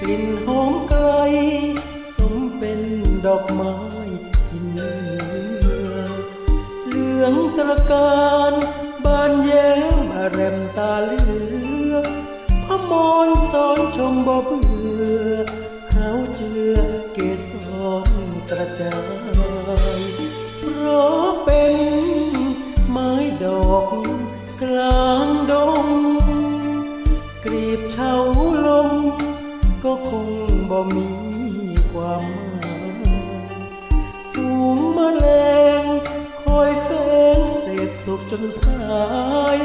กลิ่นหอมเกยสมเป็นดอกไม้ที่เหนื้อเหลืองตะการบานแย้มแรมตาเลือพมอนสอนชมบ่เบื่อเขาเจือเกสรกระจายเพราะเป็นไม้ดอกกลางดงกรีบเช่า ก็คงบ่มีความหมายฝูงแมลงคอยแฝงเศษสุกจนสาย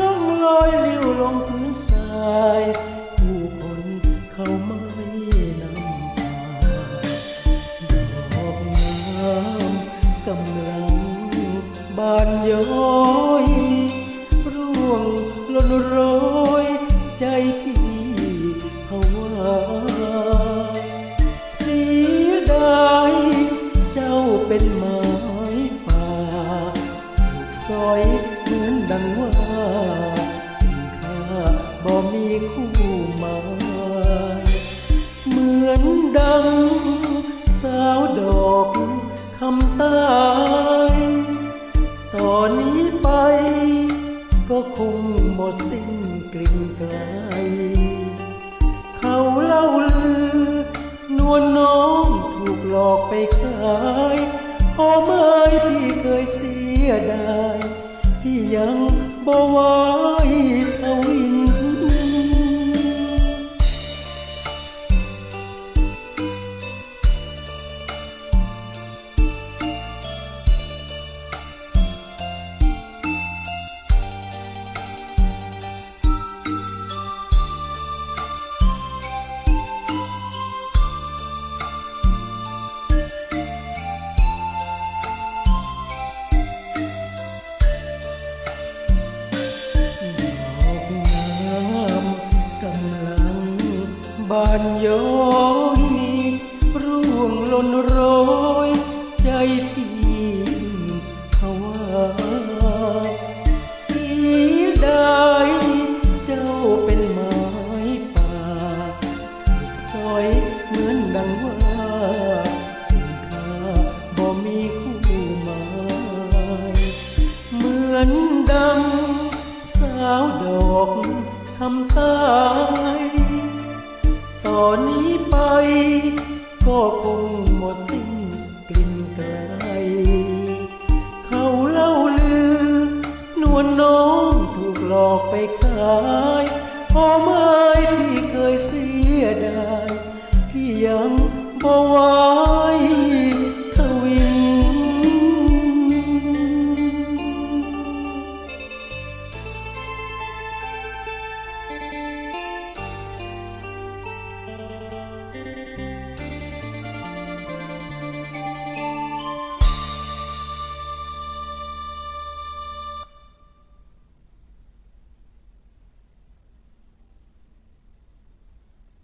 ล่องลอยลิ้วลงพื้นทรายผู้คนเข้ามาดอกน้ำกำลังบานย้อย เป็นไม้ป่าถูกซอยเหมือนดังว่าสิ่งค่าบ่มีคู่หมายเหมือนดัง สาวดอกคำตาื่อได้ พี่ยังบ่หวา บานย้อยร่วงหล่นโรย ใจพี่เขาว่าเสียดายเจ้าเป็นไม้ป่าถูกซอยเหมือนดังว่าถึงค่าบ่มีคู่หมายเหมือนดังสาวดอกทำตาย นนี้ไป ก็คงหมดสิ้นกลิ่นไกลเขาเล่าลือนวลน้องถูกหลอกไปขายพอไม่พี่เคยเสียดายพี่ยังบ่ว่า